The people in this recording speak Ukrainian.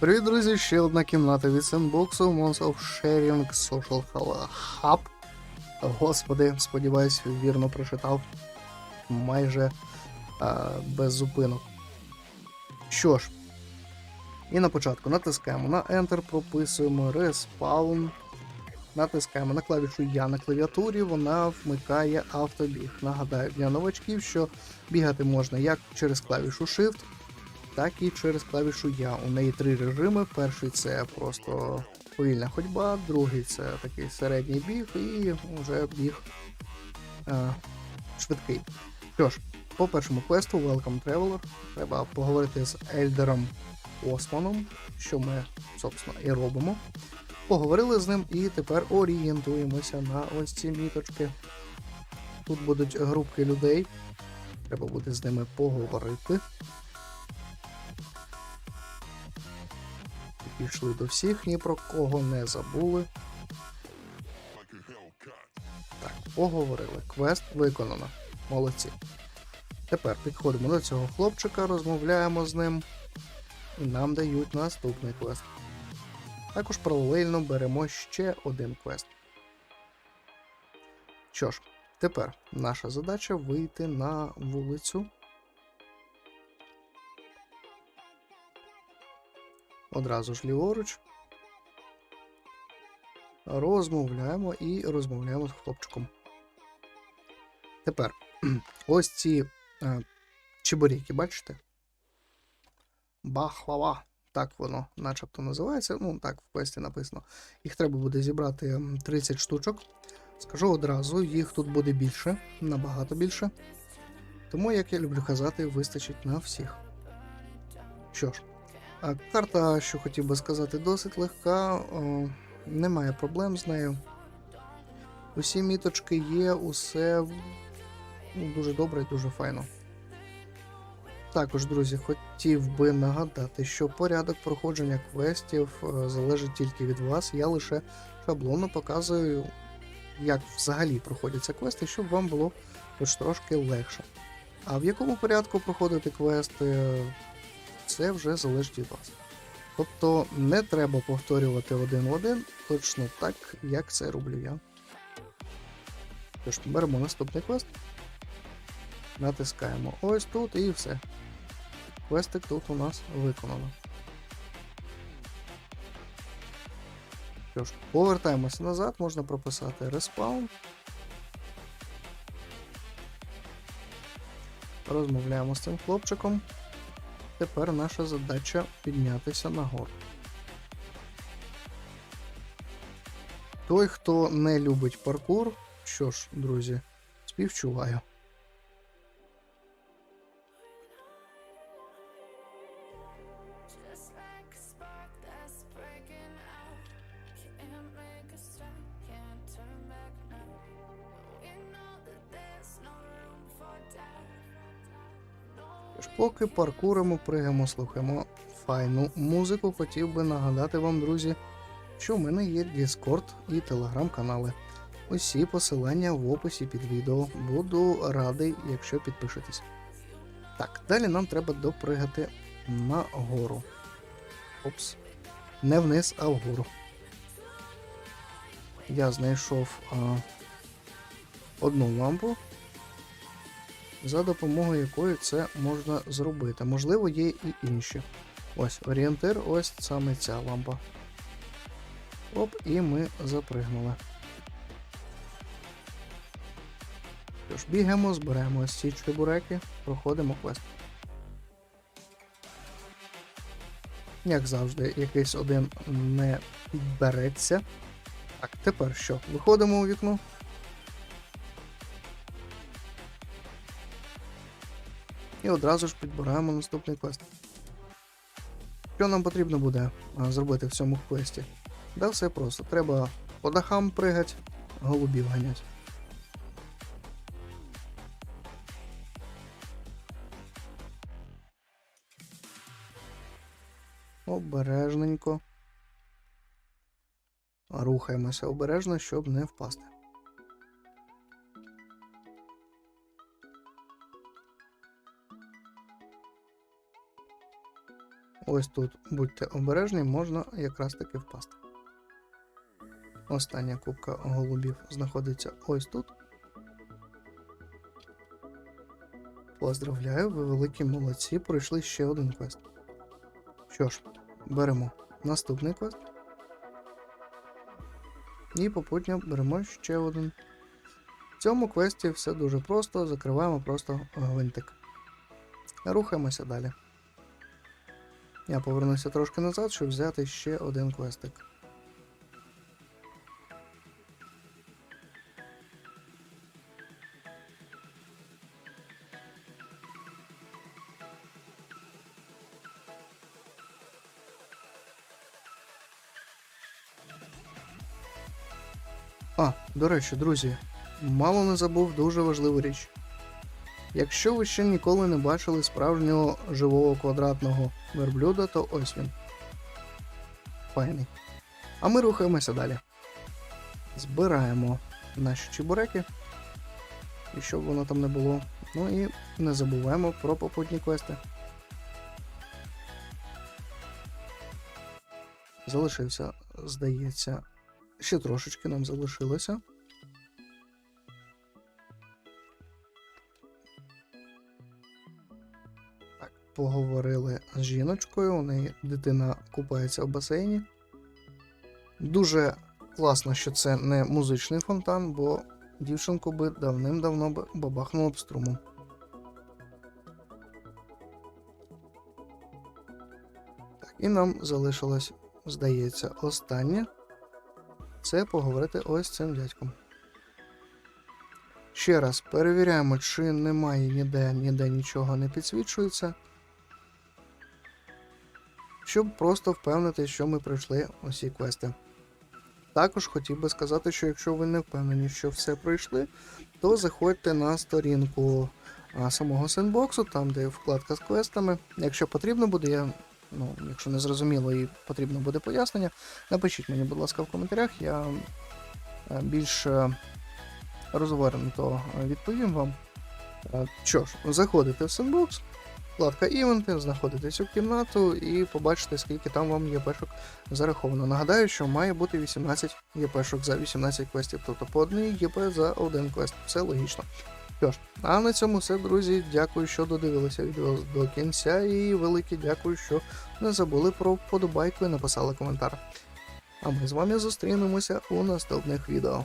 Привіт, друзі! Ще одна кімната від сендбоксу Mons of Sharing Social Hub. Господи, сподіваюсь, вірно прочитав майже а, без зупинок. Що ж, і на початку натискаємо на Enter, прописуємо Respawn. Натискаємо на клавішу Я на клавіатурі, вона вмикає автобіг. Нагадаю для новачків, що бігати можна як через клавішу Shift, так і через клавішу Я. У неї три режими. Перший це просто повільна ходьба, другий це такий середній біг, і вже біг е, швидкий. Що ж, по першому квесту Welcome Traveler треба поговорити з Ельдером Османом, що ми, собственно, і робимо. Поговорили з ним і тепер орієнтуємося на ось ці міточки. Тут будуть групки людей. Треба буде з ними поговорити. Пішли до всіх, ні про кого не забули. Так, поговорили. Квест виконано. Молодці. Тепер підходимо до цього хлопчика, розмовляємо з ним. І нам дають наступний квест. Також паралельно беремо ще один квест. Що ж, тепер наша задача вийти на вулицю. Одразу ж ліворуч. Розмовляємо і розмовляємо з хлопчиком. Тепер ось ці е, чебуріки, бачите? Бахлава. Так воно начебто називається. Ну, так, в квесті написано. Їх треба буде зібрати 30 штучок. Скажу одразу, їх тут буде більше, набагато більше. Тому, як я люблю казати, вистачить на всіх. Що ж, карта, що хотів би сказати, досить легка, немає проблем з нею. Усі міточки є, усе ну, дуже добре і дуже файно. Також, друзі, хотів би нагадати, що порядок проходження квестів е, залежить тільки від вас. Я лише шаблонно показую, як взагалі проходяться квести, щоб вам було хоч трошки легше. А в якому порядку проходити квести, це вже залежить від вас. Тобто не треба повторювати один в один, точно так, як це роблю я. Тож, беремо наступний квест. Натискаємо ось тут і все. Квестик тут у нас виконано. Що ж, повертаємося назад, можна прописати респаун. Розмовляємо з цим хлопчиком. Тепер наша задача піднятися нагору. Той, хто не любить паркур, що ж, друзі, співчуваю. Can't turn back Тож, поки паркуримо, пригаємо, слухаємо файну музику, хотів би нагадати вам, друзі, що в мене є Discord і телеграм-канали. Усі посилання в описі під відео. Буду радий, якщо підпишетесь. Так, далі нам треба допригати на гору. Опс. Не вниз, а вгору. Я знайшов а, одну лампу, за допомогою якої це можна зробити. Можливо, є і інші. Ось орієнтир, ось саме ця лампа. Оп, і ми запригнули. Тож, бігаємо, зберемо ось ці чебуреки, проходимо квест. Як завжди, якийсь один не підбереться. Так, тепер що? Виходимо у вікно. І одразу ж підбираємо наступний квест. Що нам потрібно буде зробити в цьому квесті? Да все просто. Треба по дахам пригати, голубів ганять. Обережненько. Рухаємося обережно, щоб не впасти. Ось тут будьте обережні, можна якраз таки впасти. Остання кубка голубів знаходиться ось тут. Поздравляю, ви великі молодці, пройшли ще один квест. Що ж, беремо наступний квест. І попутно беремо ще один. В цьому квесті все дуже просто, закриваємо просто гвинтик. Рухаємося далі. Я повернуся трошки назад, щоб взяти ще один квестик. А, до речі, друзі, мало не забув дуже важливу річ. Якщо ви ще ніколи не бачили справжнього живого квадратного верблюда, то ось він. Файний. А ми рухаємося далі. Збираємо наші чебуреки. І щоб воно там не було. Ну і не забуваємо про попутні квести. Залишився, здається, ще трошечки нам залишилося. Поговорили з жіночкою, у неї дитина купається в басейні. Дуже класно, що це не музичний фонтан, бо дівчинку би давним-давно б бабахнуло б струмом. Так, і нам залишилось, здається, останнє це поговорити ось цим дядьком. Ще раз перевіряємо, чи немає ніде, ніде нічого не підсвічується. Щоб просто впевнити, що ми пройшли усі квести. Також хотів би сказати, що якщо ви не впевнені, що все пройшли, то заходьте на сторінку самого сендбоксу, там де вкладка з квестами. Якщо потрібно буде, я, ну, якщо не зрозуміло і потрібно буде пояснення, напишіть мені, будь ласка, в коментарях, я е, більш е, розвернуто е, відповім вам. Що ж, заходите в сендбокс, вкладка івенти, знаходите цю кімнату і побачите, скільки там вам ЄПшок зараховано. Нагадаю, що має бути 18 ЄПшок за 18 квестів, тобто по одній ЄП за один квест. Все логічно. Що ж, а на цьому все, друзі. Дякую, що додивилися відео до кінця, і велике дякую, що не забули про вподобайку і написали коментар. А ми з вами зустрінемося у наступних відео.